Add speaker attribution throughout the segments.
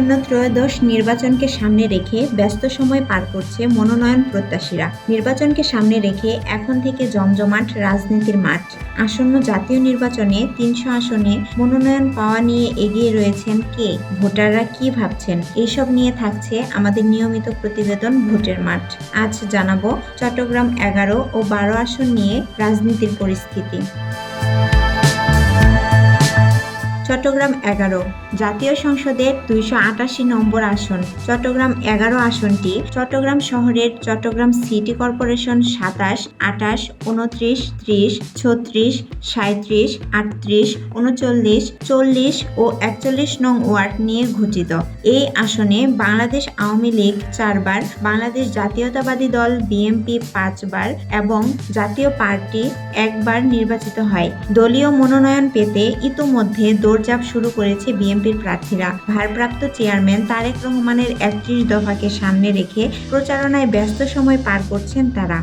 Speaker 1: আসন্ন ত্রয়োদশ নির্বাচনকে সামনে রেখে ব্যস্ত সময় পার করছে মনোনয়ন প্রত্যাশীরা। নির্বাচনকে সামনে রেখে এখন থেকে জমজমাট রাজনীতির মাঠ। আসন্ন জাতীয় নির্বাচনে তিনশো আসনে মনোনয়ন পাওয়া নিয়ে এগিয়ে রয়েছেন কে? ভোটাররা কি ভাবছেন? এইসব নিয়ে থাকছে আমাদের নিয়মিত প্রতিবেদন ভোটের মাঠ। আজ জানাব চট্টগ্রাম এগারো ও বারো আসন নিয়ে রাজনীতির পরিস্থিতি। চট্টগ্রাম এগারো। জাতীয় সংসদের দুইশো আটাশি নম্বর আসন। চট্টগ্রাম এগারো আসনটি চট্টগ্রাম শহরের চট্টগ্রাম সিটি কর্পোরেশন সাতাশ, আটাশ, উনত্রিশ, ত্রিশ, ছত্রিশ সাঁত্রিশ আটত্রিশ, উনচল্লিশ, চল্লিশ ও একচল্লিশ নং ওয়ার্ড নিয়ে গঠিত এই আসনে বাংলাদেশ আওয়ামী লীগ চারবার, বাংলাদেশ জাতীয়তাবাদী দল বিএনপি পাঁচবার এবং জাতীয় পার্টি একবার নির্বাচিত হয়। দলীয় মনোনয়ন পেতে ইতোমধ্যে দৌড়ঝাঁপ শুরু করেছে বিএনপির প্রার্থীরা। ভারপ্রাপ্ত চেয়ারম্যান তারেক রহমানের একত্রিশ দফাকে সামনে রেখে প্রচারণায় ব্যস্ত সময় পার করছেন তারা।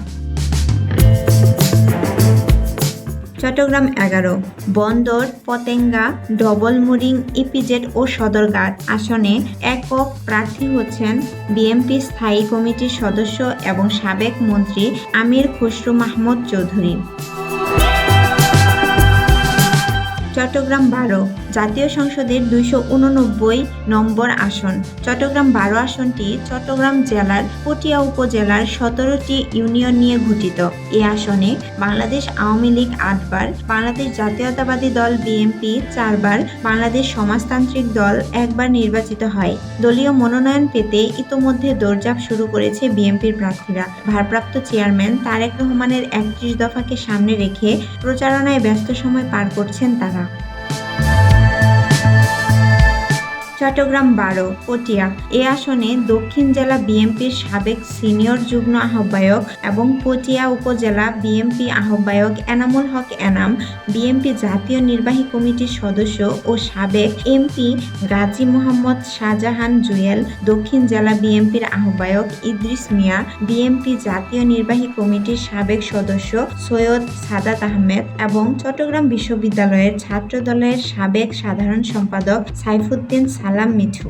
Speaker 1: চট্টগ্রাম এগারো, বন্দর, পতেঙ্গা, ডবলমুরিং, ইপিজেড ও সদরঘাট আসনে একক প্রার্থী হচ্ছেন বিএনপি স্থায়ী কমিটির সদস্য এবং সাবেক মন্ত্রী আমির খসরু মাহমুদ চৌধুরী। চট্টগ্রাম বারো জাতীয় সংসদের দুইশো উননব্বই নম্বর আসন। চট্টগ্রাম বারো আসনটি চট্টগ্রাম জেলার পটিয়া উপজেলার সতেরোটি ইউনিয়ন নিয়ে গঠিত। এই আসনে বাংলাদেশ আওয়ামী লীগ আটবার, বাংলাদেশ জাতীয়তাবাদী দল বিএনপি চারবার, বাংলাদেশ সমাজতান্ত্রিক দল একবার নির্বাচিত হয়। দলীয় মনোনয়ন পেতে ইতোমধ্যে দৌড়ঝাঁপ শুরু করেছে বিএনপির প্রার্থীরা। ভারপ্রাপ্ত চেয়ারম্যান তারেক রহমানের একত্রিশ দফাকে সামনে রেখে প্রচারণায় ব্যস্ত সময় পার করছেন তারা। চট্টগ্রাম বারো, পটিয়া। এ আসনে দক্ষিণ জেলা বিএনপির সাবেক সিনিয়র যুগ্ম আহ্বায়ক এবং পটিয়া উপজেলা বিএনপি আহ্বায়ক এনামুল হক এনাম, বিএনপি জাতীয় নির্বাহী কমিটির সদস্য ও সাবেক এমপি গাজী মোহাম্মদ শাহজাহান জুয়েল, দক্ষিণ জেলা বিএনপির আহ্বায়ক ইদ্রিস মিয়া, বিএনপি জাতীয় নির্বাহী কমিটির সাবেক সদস্য সৈয়দ সাদাত আহমেদ এবং চট্টগ্রাম বিশ্ববিদ্যালয়ের ছাত্র দলের সাবেক সাধারণ সম্পাদক সাইফুদ্দিন সালাম মিঠু।